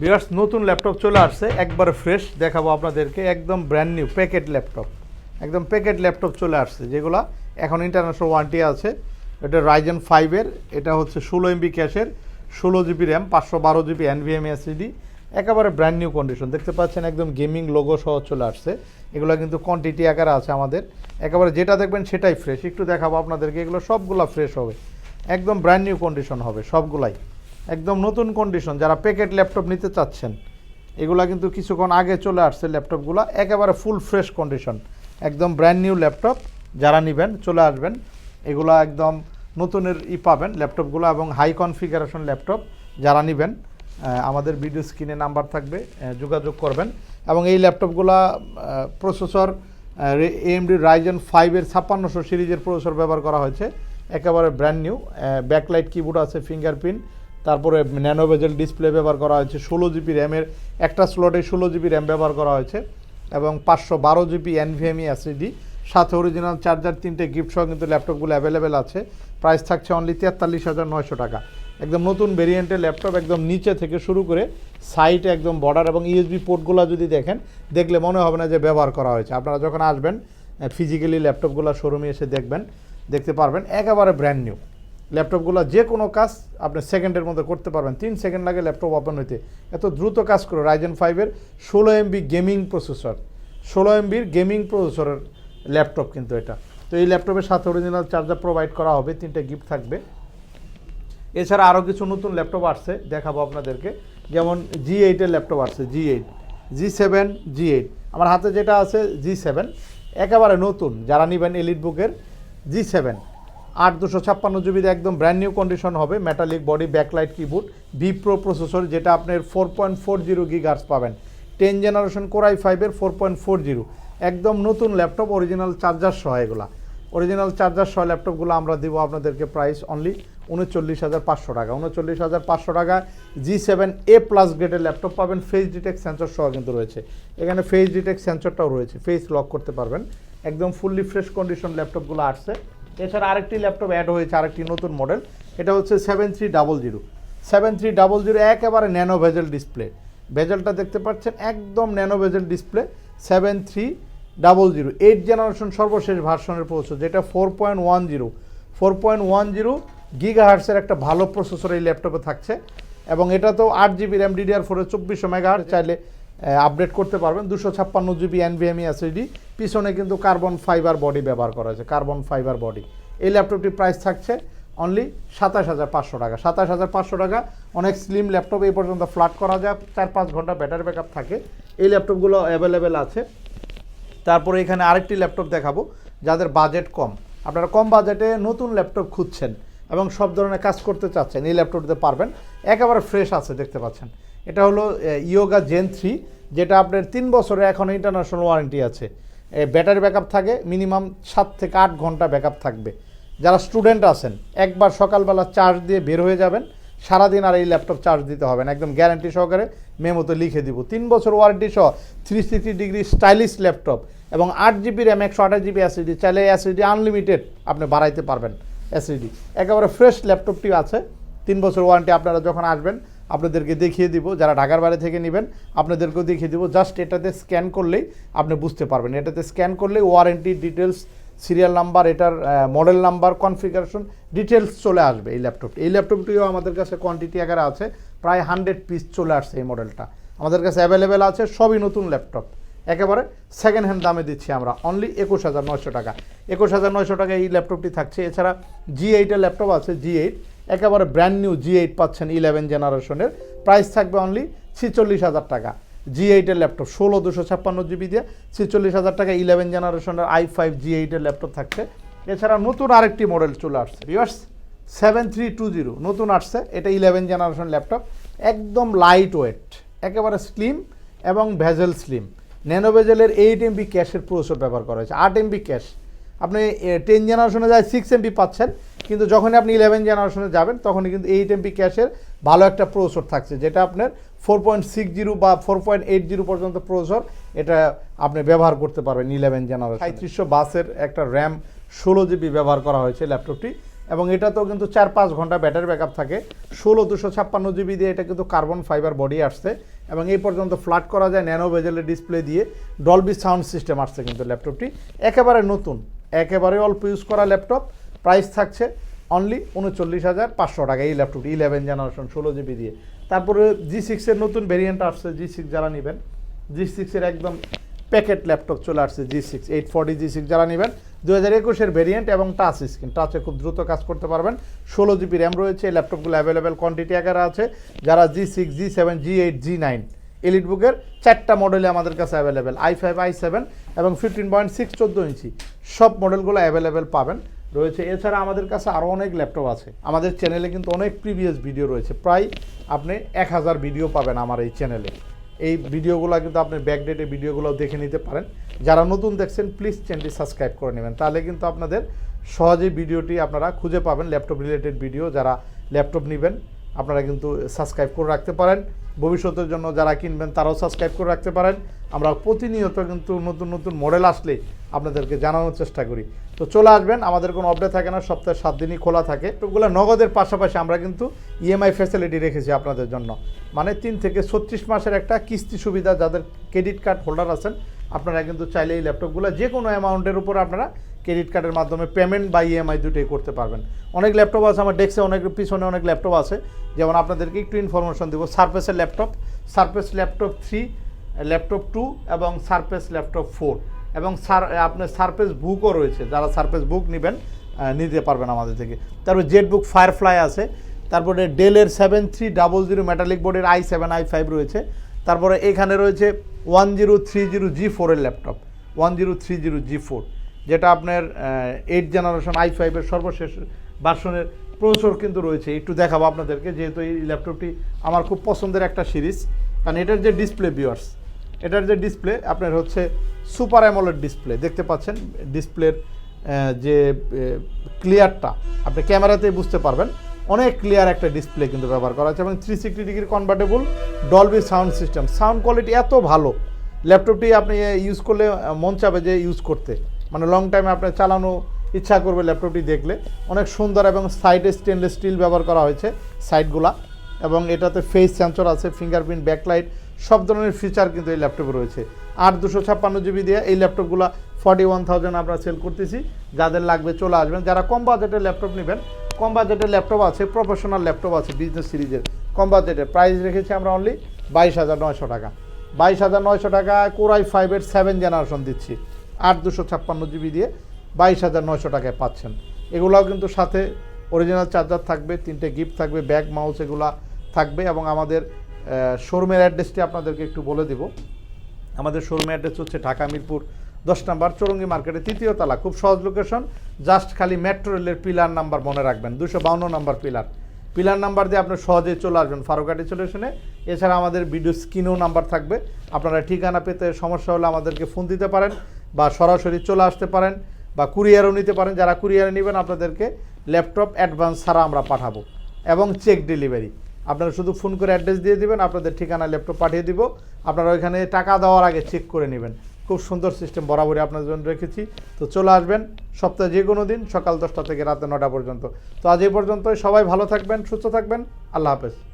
বিয়ার্স নতুন ল্যাপটপ চলে আসছে, একবার ফ্রেশ দেখাবো আপনাদেরকে, একদম ব্র্যান্ড নিউ প্যাকেট ল্যাপটপ। একদম প্যাকেট ল্যাপটপ চলে আসছে, যেগুলো এখন ইন্টারন্যাশনাল ওয়ারেন্টি আছে। এটা রাইজেন ফাইভের এটা হচ্ছে ষোলো এমবি ক্যাশের ষোলো জিবি র্যাম পাঁচশো বারো জিবি এনভিএম এসিডি একেবারে ব্র্যান্ড নিউ কন্ডিশন দেখতে পাচ্ছেন একদম গেমিং লোগো সহ চলে আসছে। এগুলো কিন্তু কোয়ান্টিটি আকারে আছে আমাদের। একেবারে যেটা দেখবেন সেটাই ফ্রেশ একটু দেখাবো আপনাদেরকে, এগুলো সবগুলা ফ্রেশ হবে। একদম ব্র্যান্ড নিউ কন্ডিশন হবে, সবগুলাই। একদম নতুন কন্ডিশন যারা প্যাকেট ল্যাপটপ নিতে চাচ্ছেন, এগুলা কিন্তু কিছুক্ষণ আগে চলে আসছে ল্যাপটপগুলো একেবারে ফুল ফ্রেশ কন্ডিশন একদম ব্র্যান্ড নিউ ল্যাপটপ যারা নেবেন, চলে আসবেন, এগুলো একদম নতুনের ই পাবেন ল্যাপটপগুলো এবং হাই কনফিগারেশন ল্যাপটপ যারা নেবেন আমাদের ভিডিও স্ক্রিনে নাম্বার থাকবে যোগাযোগ করবেন, এবং এই ল্যাপটপগুলো প্রসেসর এএমডি রাইজেন ফাইভের ছাপ্পান্নশো সিরিজের প্রসেসর ব্যবহার করা হয়েছে, একেবারে ব্র্যান্ড নিউ ব্যাকলাইট কিবোর্ড আছে ফিঙ্গারপ্রিন্ট তারপরে ন্যানো বেজেল ডিসপ্লে ব্যবহার করা হয়েছে, ষোলো জিবি র্যামের একটা স্লটে ষোলো জিবি র্যাম ব্যবহার করা হয়েছে, এবং পাঁচশো বারো জিবি এনভিএমই এসিডি সাথে অরিজিনাল চার্জার তিনটে গিফট সহ কিন্তু ল্যাপটপগুলো অ্যাভেলেবেল আছে। প্রাইস থাকছে অনলি তেতাল্লিশ হাজার নয়শো টাকা। একদম নতুন ভেরিয়েন্টের ল্যাপটপ একদম নিচে থেকে শুরু করে সাইটে একদম বর্ডার এবং ইউএসবি পোর্টগুলো যদি দেখেন, দেখলে মনে হবে না যে ব্যবহার করা হয়েছে। আপনারা যখন আসবেন ফিজিক্যালি ল্যাপটপগুলো শোরুমে এসে দেখবেন, দেখতে পারবেন, একেবারে ব্র্যান্ড নিউ ল্যাপটপগুলো যে কোনো কাজ আপনি সেকেন্ডের মধ্যে করতে পারবেন। তিন সেকেন্ড লাগে ল্যাপটপ ওপেন হইতে। এত দ্রুত কাজ করে রাইজেন ফাইভের ষোলো এমবি গেমিং প্রসেসর ষোলো এমবির গেমিং প্রসেসরের ল্যাপটপ কিন্তু এটা। তো এই ল্যাপটপের সাথে অরিজিনাল চার্জার প্রোভাইড করা হবে, তিনটে গিফট থাকবে। এছাড়া আরও কিছু নতুন ল্যাপটপ আসছে, দেখাবো আপনাদেরকে। যেমন জি এইটের ল্যাপটপ আসছে G eight G seven G eight আমার হাতে যেটা আছে জি সেভেন একেবারে নতুন। যারা নেবেন এলিট বুকের জি সেভেন আট দুশো ছাপ্পান্ন জিবিতে একদম ব্র্যান্ড নিউ কন্ডিশন হবে metallic body backlight keyboard B pro processor যেটা আপনার four point four zero gigahertz পাবেন। টেন জেনারেশন কোরাই ফাইভের ফোর পয়েন্ট ফোর জিরো একদম নতুন ল্যাপটপ অরিজিনাল চার্জার সহ এগুলা। অরিজিনাল চার্জার সহ ল্যাপটপগুলো আমরা দেবো আপনাদেরকে প্রাইস অনলি উনচল্লিশ হাজার পাঁচশো টাকা। উনচল্লিশ হাজার পাঁচশো টাকা জি সেভেন এ প্লাস গ্রেডের ল্যাপটপ পাবেন। ফেস ডিটেক্ট সেন্সর সহ কিন্তু রয়েছে। এখানে ফেস ডিটেক্ট সেন্সরটাও রয়েছে। ফেস লক করতে পারবেন। একদম ফুললি ফ্রেশ কন্ডিশন ল্যাপটপগুলো আসছে। এছাড়া আরেকটি ল্যাপটপ অ্যাড হয়েছে, আরেকটি নতুন মডেল এটা হচ্ছে seven three double zero seven three double zero একেবারে ন্যানো ভেজেল ডিসপ্লে ভেজেলটা দেখতে পাচ্ছেন, একদম nano bezel display seven three double zero eight generation সর্বশেষ ভার্সনের প্রসেসর যেটা four point one zero four point one zero giga হার্টসের একটা ভালো প্রসেসর এই ল্যাপটপে থাকছে। এবং এটা তো আট জিবি র্যাম ডিডিআর ফোরের চব্বিশশো মেগা চাইলে আপডেট করতে পারবেন। দুশো ছাপ্পান্ন জিবি এনভিএমই এসএসডি পিছনে কিন্তু কার্বন ফাইবার বডি ব্যবহার করা হয়েছে কার্বন ফাইবার বডি এই ল্যাপটপটির প্রাইস থাকছে অনলি সাতাশ হাজার পাঁচশো টাকা। সাতাশ হাজার পাঁচশো টাকা, অনেক স্লিম ল্যাপটপ এই পর্যন্ত ফ্ল্যাট করা যায় চার পাঁচ ঘণ্টা ব্যাটারি ব্যাকআপ থাকে। এই ল্যাপটপগুলো অ্যাভেলেবেল আছে। তারপরে এখানে আরেকটি ল্যাপটপ দেখাবো, যাদের বাজেট কম। আপনারা কম বাজেটে নতুন ল্যাপটপ খুঁজছেন এবং সব ধরনের কাজ করতে চাচ্ছেন, এই ল্যাপটপটিতে পারবেন। একেবারে ফ্রেশ আছে, দেখতে পাচ্ছেন। এটা হলো ইয়োগা জেন থ্রি যেটা আপনার তিন বছরে এখন ইন্টারন্যাশনাল ওয়ারেন্টি আছে। ব্যাটারি ব্যাকআপ থাকে মিনিমাম সাত থেকে আট ঘণ্টা ব্যাকআপ থাকবে। যারা স্টুডেন্ট আছেন, একবার সকালবেলা চার্জ দিয়ে বের হয়ে যাবেন, সারাদিন আর এই ল্যাপটপ চার্জ দিতে হবে না। একদম গ্যারান্টি সহকারে মেমোতে লিখে দিব। তিন বছর ওয়ারেন্টি সহ three sixty degree stylish laptop এবং আট জিবি র্যাম একশো আঠাশ জিবি অ্যাসিডি চাইলে অ্যাসিডি আনলিমিটেড আপনি বাড়াইতে পারবেন অ্যাসিডি একেবারে ফ্রেশ ল্যাপটপটি আছে। তিন বছর ওয়ারেন্টি আপনারা যখন আসবেন আপনাদেরকে দেখিয়ে দিব, যারা ঢাকার বাইরে থেকে নেবেন, আপনাদেরকেও দেখিয়ে দিব। জাস্ট এটাতে স্ক্যান করলেই আপনি বুঝতে পারবেন। এটাতে স্ক্যান করলেই ওয়ারেন্টি ডিটেলস সিরিয়াল নাম্বার এটার মডেল নাম্বার কনফিগারেশন ডিটেলস চলে আসবে এই ল্যাপটপটি এই ল্যাপটপটিও আমাদের কাছে কোয়ান্টিটি আকারে আছে, প্রায় হান্ড্রেড পিস চলে আসছে এই মডেলটা আমাদের কাছে অ্যাভেলেবেল আছে, সবই নতুন ল্যাপটপ একেবারে সেকেন্ড হ্যান্ড দামে দিচ্ছি আমরা অনলি একুশ হাজার নয়শো টাকা। একুশ হাজার নয়শো টাকা এই ল্যাপটপটি থাকছে। এছাড়া জি এইটের ল্যাপটপ আছে জি এইট একেবারে ব্র্যান্ড নিউ জি এইট পাচ্ছেন ইলেভেন জেনারেশনের প্রাইস থাকবে অনলি ছিচল্লিশ হাজার টাকা। জি এইটের ল্যাপটপ ষোলো দুশো ছাপ্পান্ন জিবি দিয়ে ছিচল্লিশ হাজার টাকা ইলেভেন জেনারেশনের আই ফাইভ জি এইটের ল্যাপটপ থাকছে। এছাড়া নতুন আরেকটি মডেল চলে আসছে। Viewers seven three two zero নতুন আসছে। এটা ইলেভেন জেনারেশন ল্যাপটপ একদম লাইট ওয়েট একেবারে স্লিম এবং ভেজেল স্লিম ন্যানো ভেজেলের এইট এমবি ক্যাশের প্রসেসর ব্যবহার করা হয়েছে। আট এমবি ক্যাশ আপনি টেন জেনারেশনে যায় সিক্স এমবি পাচ্ছেন কিন্তু যখনই আপনি ইলেভেন জেনারেশনে যাবেন, তখনই কিন্তু এইট এমবি ক্যাশের ভালো একটা প্রসেসর থাকছে, যেটা আপনার ফোর পয়েন্ট সিক্স জিরো বা ফোর পয়েন্ট এইট জিরো পর্যন্ত প্রসেসর এটা আপনি ব্যবহার করতে পারবেন ইলেভেন জেনারেশন সাঁত্রিশশো বাসের একটা র্যাম ষোলো জিবি ব্যবহার করা হয়েছে ল্যাপটপটি এবং এটাতেও কিন্তু চার পাঁচ ঘণ্টা ব্যাটারি ব্যাকআপ থাকে। ষোলো দুশো ছাপ্পান্ন জিবি দিয়ে এটা কিন্তু কার্বন ফাইবার বডি আসছে, এবং এই পর্যন্ত ফ্ল্যাট করা যায় ন্যানো বেজেলের ডিসপ্লে দিয়ে ডলবি সাউন্ড সিস্টেম আসছে কিন্তু ল্যাপটপটি একেবারে নতুন, একেবারে অল্প ইউজ করা ল্যাপটপ প্রাইস থাকছে অনলি উনচল্লিশ হাজার পাঁচশো টাকা এই ল্যাপটপটি ইলেভেন জেনারেশন ষোলো জিবি দিয়ে। তারপরে জি সিক্সের নতুন ভেরিয়েন্ট আসছে জি সিক্স যারা নেবেন জি সিক্সের একদম প্যাকেট ল্যাপটপ চলে আসছে G six eight forty G six যারা নেবেন দু হাজার একুশের ভেরিয়েন্ট এবং টাচ স্ক্রিন টাচে খুব দ্রুত কাজ করতে পারবেন। ষোলো জিবি র্যাম রয়েছে, এই ল্যাপটপগুলো অ্যাভেলেবেল কোয়ান্টিটি আকারে আছে। যারা G six G seven G eight G nine elite বুকের চারটা মডেলে আমাদের কাছে available i five i seven এবং ফিফটিন পয়েন্ট সিক্স চোদ্দ ইঞ্চি। সব মডেলগুলো অ্যাভেলেবেল পাবেন। রয়েছে। এছাড়া আমাদের কাছে আরও অনেক ল্যাপটপ আছে। আমাদের চ্যানেলে কিন্তু অনেক প্রিভিয়াস ভিডিও রয়েছে। প্রায় আপনি এক হাজার ভিডিও পাবেন আমার এই চ্যানেলে এই ভিডিওগুলো কিন্তু আপনি ব্যাকডেটে ভিডিওগুলো দেখে নিতে পারেন। যারা নতুন দেখছেন প্লিজ চ্যানেলটি সাবস্ক্রাইব করে নেবেন। তাহলে কিন্তু আপনাদের সহজেই ভিডিওটি আপনারা খুঁজে পাবেন। ল্যাপটপ রিলেটেড ভিডিও যারা ল্যাপটপ নেবেন, আপনারা কিন্তু সাবস্ক্রাইব করে রাখতে পারেন। ভবিষ্যতের জন্য যারা কিনবেন তারাও সাবস্ক্রাইব করে রাখতে পারেন। আমরা প্রতিনিয়ত কিন্তু নতুন নতুন মডেল আসলে আপনাদেরকে জানানোর চেষ্টা করি। তো চলে আসবেন, আমাদের কোনো আপডেট থাকে না, সপ্তাহে সাত দিনই খোলা থাকে। ওগুলো নগদের পাশাপাশি আমরা কিন্তু ইএমআই ফ্যাসিলিটি রেখেছি আপনাদের জন্য। মানে তিন থেকে ছত্রিশ মাসের একটা কিস্তি সুবিধা যাদের ক্রেডিট কার্ড হোল্ডার আছেন, আপনারা কিন্তু চাইলে এই ল্যাপটপগুলো যে কোনো অ্যামাউন্টের উপর আপনারা ক্রেডিট কার্ডের মাধ্যমে পেমেন্ট বা ইএমআই দুটোই করতে পারবেন। অনেক ল্যাপটপ আছে, আমার ডেস্কে অনেক পিছনে অনেক ল্যাপটপ আছে। যেমন আপনাদেরকে একটু ইনফরমেশন দেবো সারফেসের laptop Surface laptop three laptop two এবং সারফেস ল্যাপটপ ফোর এবং সার আপনার সারফেস বুকও রয়েছে। যারা সারফেস বুক নেবেন নিতে পারবেন আমাদের থেকে। তারপর জেট বুক ফায়ারফ্লাই আছে, তারপরে ডেলের seven three double zero metallic বোর্ডের আই সেভেন আই ফাইভ রয়েছে। তারপরে এখানে রয়েছে one zero three zero G ফোরের laptop one zero three zero G four যেটা আপনার এইট জেনারেশন আই ফাইভের সর্বশেষ ভার্সনের প্রসেসর কিন্তু রয়েছে। একটু দেখাবো আপনাদেরকে, যেহেতু এই ল্যাপটপটি আমার খুব পছন্দের একটা সিরিজ কারণ এটার যে ডিসপ্লে বিয়ার্স এটার যে ডিসপ্লে আপনার হচ্ছে সুপার অ্যামোলেড ডিসপ্লে দেখতে পাচ্ছেন? ডিসপ্লের যে ক্লিয়ারটা আপনি ক্যামেরাতেই বুঝতে পারবেন। অনেক ক্লিয়ার একটা ডিসপ্লে কিন্তু ব্যবহার করা আছে। এবং three sixty degree convertible Dolby sound system sound quality এত ভালো। ল্যাপটপটি আপনি ইউজ করলে মন চাবে যে ইউজ করতে। মানে লং টাইমে আপনার চালানো ইচ্ছা করবে ল্যাপটপটি দেখলে। অনেক সুন্দর এবং সাইডে স্টেনলেস স্টিল ব্যবহার করা হয়েছে সাইডগুলা এবং এটাতে ফেস সেন্সর আছে ফিঙ্গারপ্রিন্ট ব্যাকলাইট সব ধরনের ফিচার কিন্তু এই ল্যাপটপে রয়েছে। আট দুশো ছাপ্পান্ন জিবি দিয়ে এই ল্যাপটপগুলো ফর্টি ওয়ান থাউজেন্ড আমরা সেল করতেছি। যাদের লাগবে চলে আসবেন। যারা কম বাজেটের ল্যাপটপ নেবেন, কম বাজেটের ল্যাপটপ আছে প্রফেশনাল ল্যাপটপ আছে বিজনেস সিরিজের কম বাজেটের প্রাইস রেখেছি আমরা অনলি বাইশ হাজার নয়শো টাকা। বাইশ হাজার নয়শো টাকা কোরাই ফাইভের সেভেন জেনারেশন দিচ্ছি। আট দুশো ছাপ্পান্ন জিবি দিয়ে বাইশ হাজার নয়শো টাকায় পাচ্ছেন। এগুলাও কিন্তু সাথে অরিজিনাল চার্জার থাকবে, তিনটে গিফট থাকবে ব্যাগ মাউস এগুলা থাকবে এবং আমাদের শোরুমের অ্যাড্রেসটি আপনাদেরকে একটু বলে দিব। আমাদের শোরুমের অ্যাড্রেস হচ্ছে ঢাকা মিরপুর দশ নম্বর চৌরঙ্গি মার্কেটে তৃতীয় তলা। খুব সহজ লোকেশন জাস্ট খালি মেট্রো রেলের পিলার নাম্বার মনে রাখবেন দুশো বাউন্ন নাম্বার পিলার পিলার নাম্বার দিয়ে আপনি সহজে চলে আসবেন ফারুকাটি সলিউশনে এছাড়া আমাদের ভিডিও স্ক্রিনেও নাম্বার থাকবে। আপনারা ঠিকানা পেতে সমস্যা হলে আমাদেরকে ফোন দিতে পারেন। বা সরাসরি চলে আসতে পারেন বা কুরিয়ারও নিতে পারেন। যারা কুরিয়ারে নেবেন, আপনাদেরকে ল্যাপটপ অ্যাডভান্স ছাড়া আমরা পাঠাবো এবং চেক ডেলিভারি। আপনারা শুধু ফোন করে অ্যাড্রেস দিয়ে দিবেন, আপনাদের ঠিকানা ল্যাপটপ পাঠিয়ে দিব। আপনারা ওইখানে টাকা দেওয়ার আগে চেক করে নেবেন। খুব সুন্দর সিস্টেম বরাবরই আপনাদের জন্য রেখেছি। তো চলে আসবেন সপ্তাহে যে কোনো দিন, সকাল দশটা থেকে রাতে নটা পর্যন্ত। তো আজ এই পর্যন্তই। সবাই ভালো থাকবেন, সুস্থ থাকবেন। আল্লাহ হাফেজ।